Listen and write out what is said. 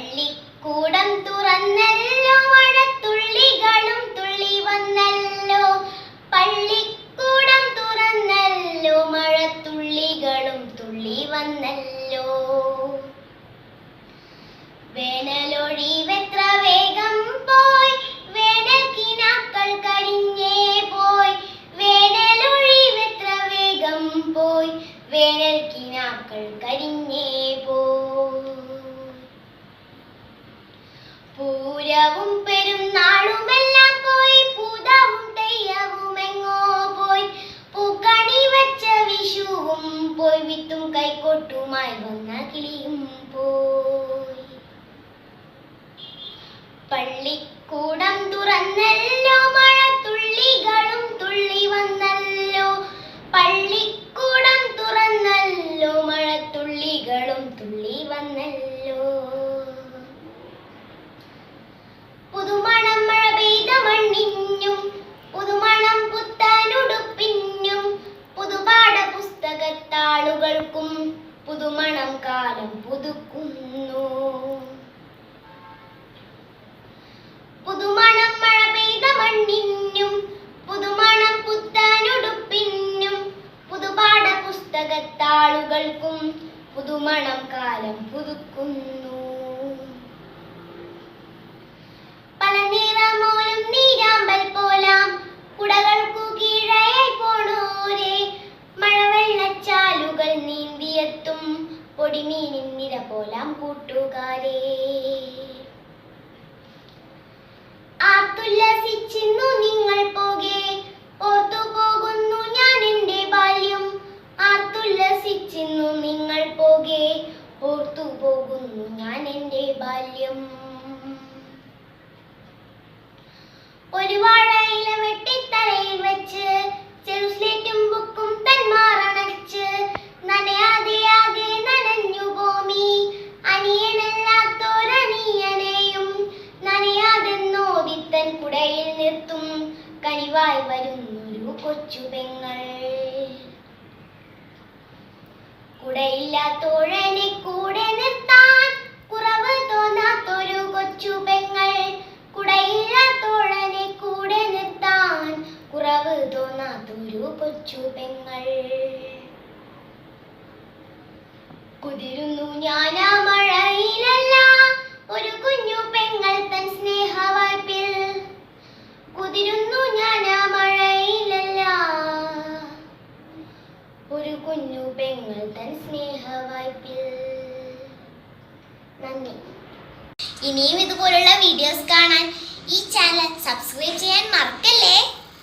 പള്ളിക്കൂടം തുറന്നല്ലോ മഴത്തുള്ളികളും തുള്ളി വന്നല്ലോ. പള്ളിക്കൂടം തുറന്നല്ലോ മഴത്തുള്ളികളും തുള്ളി വന്നല്ലോ. വേനലൊഴിവെത്ര വേഗം പോയി വേനൽക്കിനാക്കൾ കരിഞ്ഞേ പോയി. വേനലൊഴിവെത്ര വേഗം പോയി വേനൽക്കിനാക്കൾ കരിഞ്ഞേ പോയി. പൂരവും പെരുന്നാളുമെല്ലാം പോയി പൂതവും തെയ്യവും എങ്ങോ പോയി. പൂക്കണി വെച്ച വിഷുവും പോയി വിത്തും കൈക്കൊട്ടുമായി വന്ന കിളിയും കാലം പുതുക്കുന്നു. പുതുമണം മഴ പെയ്ത മണ്ണിനും പുതുമണം പുത്താനുടുപ്പിനും പുതുപാഠ പുസ്തകത്താളുകൾക്കും പുതുമണം കാലം പുതുക്കുന്നു. പൊടിമീനിൻ നിര പോലാം കൂട്ടുകാരേ. ആത്തുല്ലസിച്ചിന്നു നിങ്ങൾ പോകെ ഓർത്തു പോകുന്നു ഞാൻ എന്റെ ബാല്യം. ആത്തുല്ലസിച്ചിന്നു നിങ്ങൾ പോകെ ഓർത്തു പോകുന്നു ഞാൻ എന്റെ ബാല്യം. ഒരു വരുന്നൊരു കൊച്ചു പെങ്ങൾ. കുടയില്ലാത്തോഴനെ കൂടെ നിർത്താൻ കുറവ് തോന്നാത്തൊരു കൊച്ചു പെങ്ങൾ. കുടയില്ലാത്തോഴനെ കൂടെ നിർത്താൻ കുറവ് തോന്നാത്തൊരു കൊച്ചു പെങ്ങൾ. കുതിരുന്നു ഞാനാ ഒരു കുഞ്ഞു പെങ്ങൾ തൻ സ്നേഹവായ്പിൽ. നന്ദി. ഇനിയും ഇതുപോലുള്ള വീഡിയോസ് കാണാൻ ഈ ചാനൽ സബ്സ്ക്രൈബ് ചെയ്യാൻ മറക്കല്ലേ?